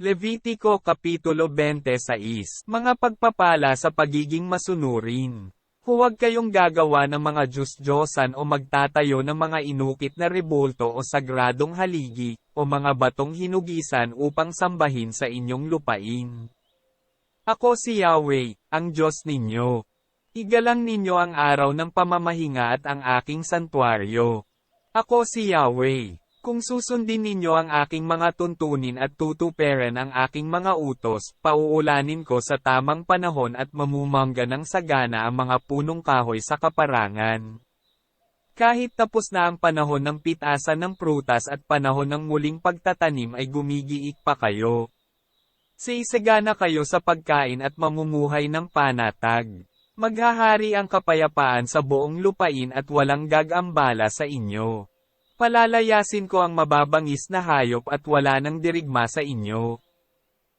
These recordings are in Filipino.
Levitico Kapitulo 26 Mga pagpapala sa pagiging masunurin. Huwag kayong gagawa ng mga Diyos-Diyosan o magtatayo ng mga inukit na rebulto o sagradong haligi, o mga batong hinugisan upang sambahin sa inyong lupain. Ako si Yahweh, ang Diyos ninyo. Igalang ninyo ang araw ng pamamahinga at ang aking santuaryo. Ako si Yahweh. Kung susundin ninyo ang aking mga tuntunin at tutuperan ang aking mga utos, pauulanin ko sa tamang panahon at mamumangga ng sagana ang mga punong kahoy sa kaparangan. Kahit tapos na ang panahon ng pitasan ng prutas at panahon ng muling pagtatanim ay gumigiik pa kayo. Siisagana kayo sa pagkain at mamumuhay ng panatag. Maghahari ang kapayapaan sa buong lupain at walang gagambala sa inyo. Palalayasin ko ang mababangis na hayop at wala nang dirigma sa inyo.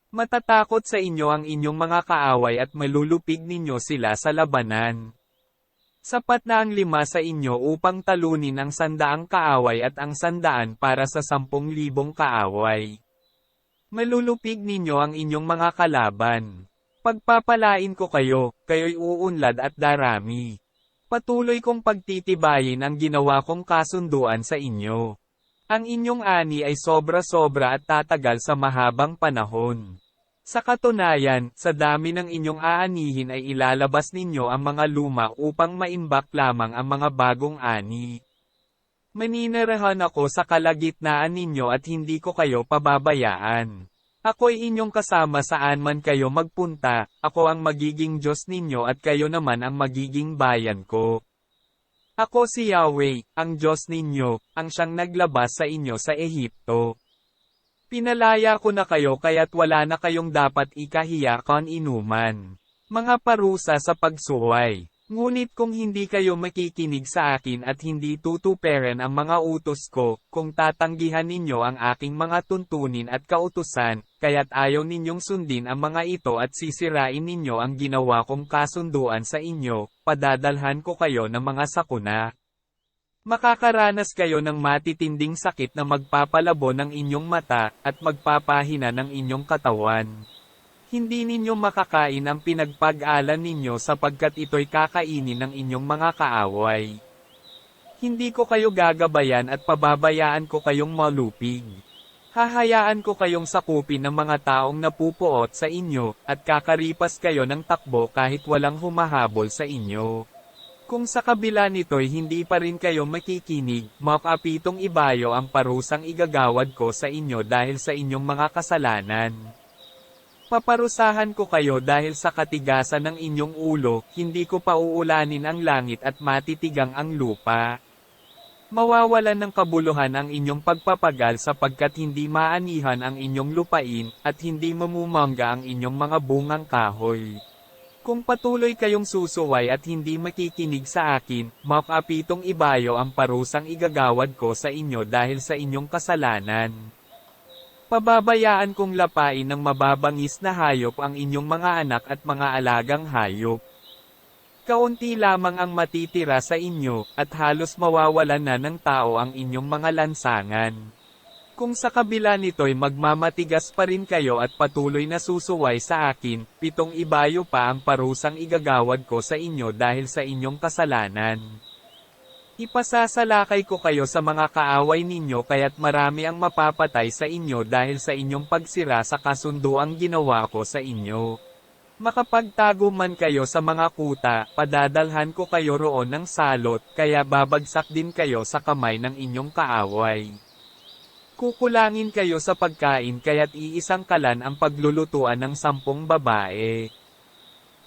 Matatakot sa inyo ang inyong mga kaaway at malulupig ninyo sila sa labanan. Sapat na ang lima sa inyo upang talunin ang sandaang kaaway at ang sandaan para sa sampung libong kaaway. Malulupig ninyo ang inyong mga kalaban. Pagpapalain ko kayo, kayo'y uunlad at darami. Patuloy kong pagtitibayin ang ginawa kong kasunduan sa inyo. Ang inyong ani ay sobra-sobra at tatagal sa mahabang panahon. Sa katunayan, sa dami ng inyong aanihin ay ilalabas ninyo ang mga luma upang maimbak lamang ang mga bagong ani. Maninirahan ako sa kalagitnaan ninyo at hindi ko kayo pababayaan. Ako'y inyong kasama saan man kayo magpunta, ako ang magiging Diyos ninyo at kayo naman ang magiging bayan ko. Ako si Yahweh, ang Diyos ninyo, ang siyang naglabas sa inyo sa Ehipto. Pinalaya ko na kayo kaya't wala na kayong dapat ikahiya kon inuman. Mga parusa sa pagsuway. Ngunit kung hindi kayo makikinig sa akin at hindi tutuperan ang mga utos ko, kung tatanggihan ninyo ang aking mga tuntunin at kautusan, kaya't ayaw ninyong sundin ang mga ito at sisirain ninyo ang ginawa kong kasunduan sa inyo, padadalhan ko kayo ng mga sakuna. Makakaranas kayo ng matitinding sakit na magpapalabo ng inyong mata, at magpapahina ng inyong katawan. Hindi ninyo makakain ang pinagpag-alan ninyo sapagkat ito'y kakainin ng inyong mga kaaway. Hindi ko kayo gagabayan at pababayaan ko kayong malupig. Hahayaan ko kayong sakupin ng mga taong napupuot sa inyo, at kakaripas kayo ng takbo kahit walang humahabol sa inyo. Kung sa kabila nito'y hindi pa rin kayo makikinig, makapitong ibayo ang parusang igagawad ko sa inyo dahil sa inyong mga kasalanan. Paparusahan ko kayo dahil sa katigasan ng inyong ulo, hindi ko pauulanin ang langit at matitigang ang lupa. Mawawalan ng kabuluhan ang inyong pagpapagal sapagkat hindi maanihan ang inyong lupain, at hindi mamumangga ang inyong mga bungang kahoy. Kung patuloy kayong susuway at hindi makikinig sa akin, makapitong ibayo ang parusang igagawad ko sa inyo dahil sa inyong kasalanan. Pababayaan kong lapain ng mababangis na hayop ang inyong mga anak at mga alagang hayop. Kaunti lamang ang matitira sa inyo, at halos mawawalan na ng tao ang inyong mga lansangan. Kung sa kabila nito'y magmamatigas pa rin kayo at patuloy na susuway sa akin, pitong ibayo pa ang parusang igagawad ko sa inyo dahil sa inyong kasalanan. Ipasasalakay ko kayo sa mga kaaway ninyo kaya't marami ang mapapatay sa inyo dahil sa inyong pagsira sa kasunduang ginawa ko sa inyo. Makapagtago man kayo sa mga kuta, padadalhan ko kayo roon ng salot, kaya babagsak din kayo sa kamay ng inyong kaaway. Kukulangin kayo sa pagkain kaya't iisang kalan ang paglulutuan ng sampung babae.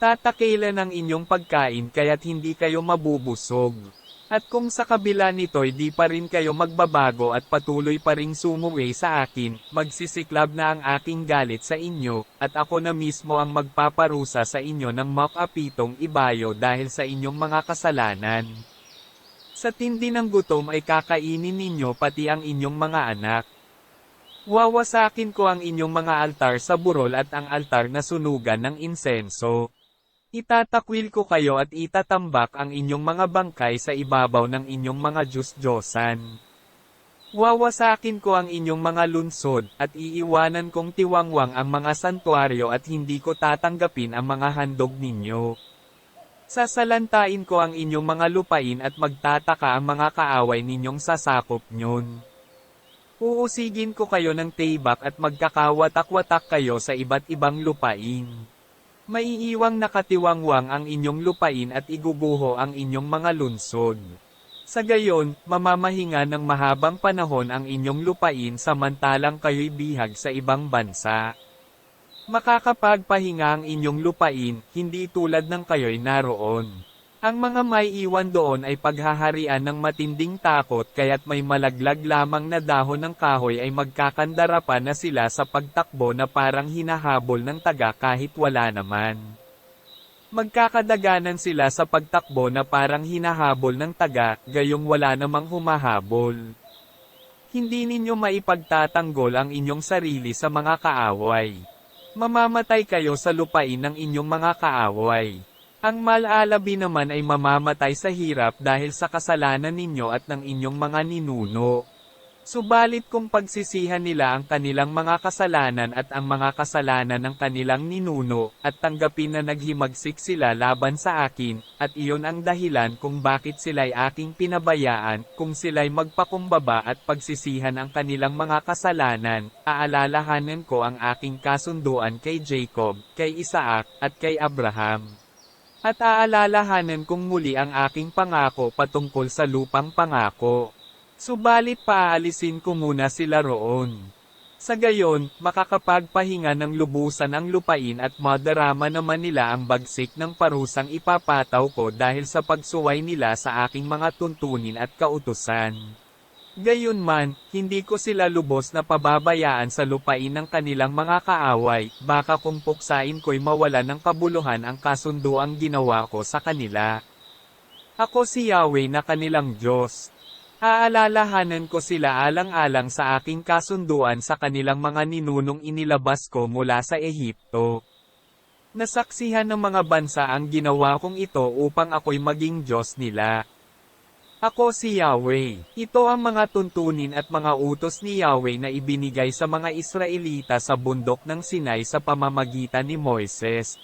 Tatakilan ang inyong pagkain kaya't hindi kayo mabubusog. At kung sa kabila nito'y di pa rin kayo magbabago at patuloy pa ring sumuwi sa akin, magsisiklab na ang aking galit sa inyo, at ako na mismo ang magpaparusa sa inyo ng makapitong ibayo dahil sa inyong mga kasalanan. Sa tindi ng gutom ay kakainin ninyo pati ang inyong mga anak. Wawasakin ko ang inyong mga altar sa burol at ang altar na sunugan ng insenso. Itatakwil ko kayo at itatambak ang inyong mga bangkay sa ibabaw ng inyong mga Diyos-Diyosan. Wawasakin ko ang inyong mga lunsod, at iiwanan kong tiwangwang ang mga santuaryo at hindi ko tatanggapin ang mga handog ninyo. Sasalantain ko ang inyong mga lupain at magtataka ang mga kaaway ninyong sasakop nyon. Uusigin ko kayo ng tibak at magkakawatak-watak kayo sa iba't ibang lupain. Maiiwang nakatiwangwang ang inyong lupain at iguguho ang inyong mga lunsod. Sa gayon, mamamahinga ng mahabang panahon ang inyong lupain samantalang kayo'y bihag sa ibang bansa. Makakapagpahinga ang inyong lupain, hindi tulad ng kayo'y naroon. Ang mga may iwan doon ay paghaharian ng matinding takot kaya't may malaglag lamang na dahon ng kahoy ay magkakandara pa na sila sa pagtakbo na parang hinahabol ng taga kahit wala naman. Magkakadaganan sila sa pagtakbo na parang hinahabol ng taga, gayong wala namang humahabol. Hindi ninyo maipagtatanggol ang inyong sarili sa mga kaaway. Mamamatay kayo sa lupain ng inyong mga kaaway. Ang malalabi naman ay mamamatay sa hirap dahil sa kasalanan ninyo at ng inyong mga ninuno. Subalit kung pagsisihan nila ang kanilang mga kasalanan at ang mga kasalanan ng kanilang ninuno, at tanggapin na naghimagsik sila laban sa akin, at iyon ang dahilan kung bakit sila'y aking pinabayaan, kung sila'y magpakumbaba at pagsisihan ang kanilang mga kasalanan, aalalahanan ko ang aking kasunduan kay Jacob, kay Isaac, at kay Abraham. At aalalahanan kong muli ang aking pangako patungkol sa lupang pangako. Subalit paaalisin ko muna sila roon. Sa gayon, makakapagpahinga ng lubusan ang lupain at madarama naman nila ang bagsik ng parusang ipapataw ko dahil sa pagsuway nila sa aking mga tuntunin at kautusan. Gayunman, hindi ko sila lubos na pababayaan sa lupain ng kanilang mga kaaway, baka kung puksain ko'y mawala ng kabuluhan ang kasunduang ginawa ko sa kanila. Ako si Yahweh na kanilang Diyos. Aalalahanan ko sila alang-alang sa aking kasunduan sa kanilang mga ninunong inilabas ko mula sa Ehipto. Nasaksihan ng mga bansa ang ginawa kong ito upang ako'y maging Diyos nila. Ako si Yahweh. Ito ang mga tuntunin at mga utos ni Yahweh na ibinigay sa mga Israelita sa bundok ng Sinai sa pamamagitan ni Moises,